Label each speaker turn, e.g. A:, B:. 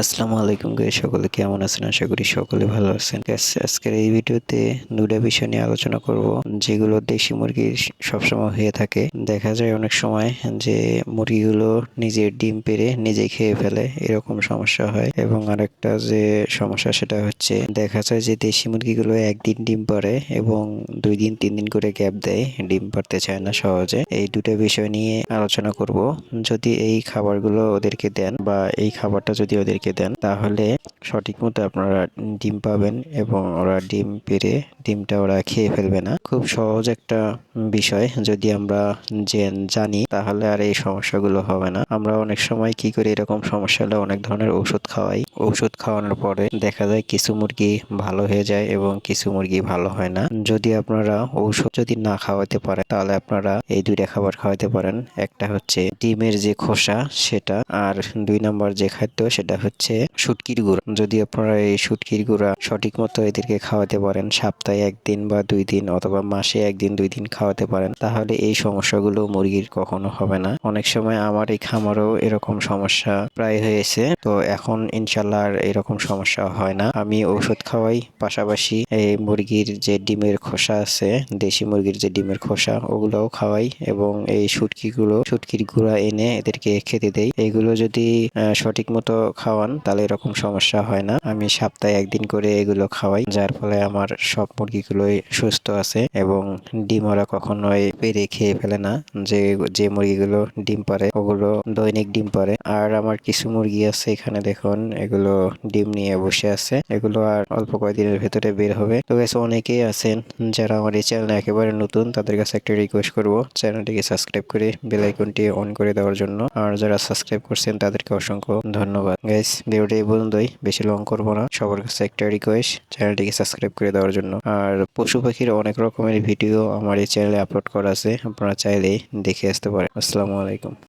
A: আসসালামু আলাইকুম গাইস সকলে কেমন আছেন? আশা করি সকলে ভালো আছেন। আজকের এই ভিডিওতে দুটা বিষয় নিয়ে আলোচনা করব, যেগুলো দেশি মুরগির সবসময় হয়ে থাকে। দেখা যায় অনেক সময় যে মুরগিগুলো নিজের ডিম পেড়ে নিজে খেয়ে ফেলে, এরকম সমস্যা হয়। এবং আরেকটা যে সমস্যা, সেটা হচ্ছে দেখা যায় যে দেশি মুরগিগুলো একদিন ডিম পারে এবং দুই দিন, তিন দিন করে গ্যাপ দেয়, ডিম পারতে চায় না সহজে। এই দুটো বিষয় নিয়ে আলোচনা করব। যদি এই খাবারগুলো ওদেরকে দেন বা এই খাবারটা যদি ওদেরকে দেন, তাহলে সঠিক মতো আপনারা ডিম পাবেন এবং ওরা ডিম পেরে ডিমটা ওরা খেয়ে ফেলবে না। খুব সহজ একটা বিষয়, যদি আমরা যে জানি, তাহলে আর এই সমস্যাগুলো হবে না। আমরা অনেক সময় কি করি, এরকম সমস্যা হলে অনেক ধরনের ঔষধ খাওয়াই। ঔষধ খাওয়ানোর পরে দেখা যায় কিছু মুরগি ভালো হয়ে যায় এবং কিছু মুরগি ভালো হয় না। যদি আপনারা ঔষধ যদি না খাওয়াতে পারেন, তাহলে আপনারা এই দুইটা খাবার খাওয়াতে পারেন। একটা হচ্ছে ডিমের যে খোসা, সেটা, আর দুই নম্বর যে খাদ্য, সেটা হচ্ছে শুটকির গুঁড়া। যদি আপনারা এই শুটকির গুঁড়া সঠিক মতো এদেরকে খাওয়াতে পারেন, সপ্তাহে একদিন বা দুই দিন অথবা মাসে একদিন, দুই দিন খাওয়াতে পারেন, তাহলে এই সমস্যাগুলো মুরগির কখনো হবে না। অনেক সময় আমার এই খামারও এরকম সমস্যা প্রায় হয়েছে। তো এখন ইনশাল্লাহ আর এরকম সমস্যা হয় না। আমি ওষুধ খাওয়াই, পাশাপাশি এই মুরগির যে ডিমের খোসা আছে, দেশি মুরগির যে ডিমের খোসা, ওগুলোও খাওয়াই এবং এই শুটকিগুলো, শুটকির গুঁড়া এনে এদেরকে খেতে দেই। এগুলো যদি সঠিক মতো খাওয়ান, তাহলে এরকম সমস্যা হয় না। আমি সপ্তাহে একদিন করে এগুলো খাওয়াই, যার ফলে আমার সব মুরগিগুলোই সুস্থ আছে এবং ডিম ওরা কখনোই পেরে খেয়ে ফেলে না। যে যে মুরগিগুলো ডিম পারে, ওগুলো দৈনিক ডিম পারে। আর আমার কিছু মুরগি আছে এখানে দেখুন, এগুলো ডিম নিয়ে বসে আছে। এগুলো আর অল্প কয়েকদিনের ভেতরে বের হবে। তো গেছে অনেকেই আছেন যারা আমার এই চ্যানেলে একেবারে নতুন, তাদের কাছে একটা রিকোয়েস্ট করব চ্যানেলটিকে সাবস্ক্রাইব করে বেল আইকনটি অন করে দেওয়ার জন্য। আর যারা সাবস্ক্রাইব করছেন, তাদেরকে অসংখ্য ধন্যবাদ। গাইস ভিডিওটা এই পর্যন্তই। বেশি লং করব না। সবার কাছে একটা রিকোয়েস্ট চ্যানেলটিকে সাবস্ক্রাইব করে দেওয়ার জন্য। আর পশু পাখির অনেক রকমের ভিডিও আমার এই চ্যানেলে আপলোড করা আছে। আপনারা চাইলে দেখে আসতে পারেন। আসসালামু আলাইকুম।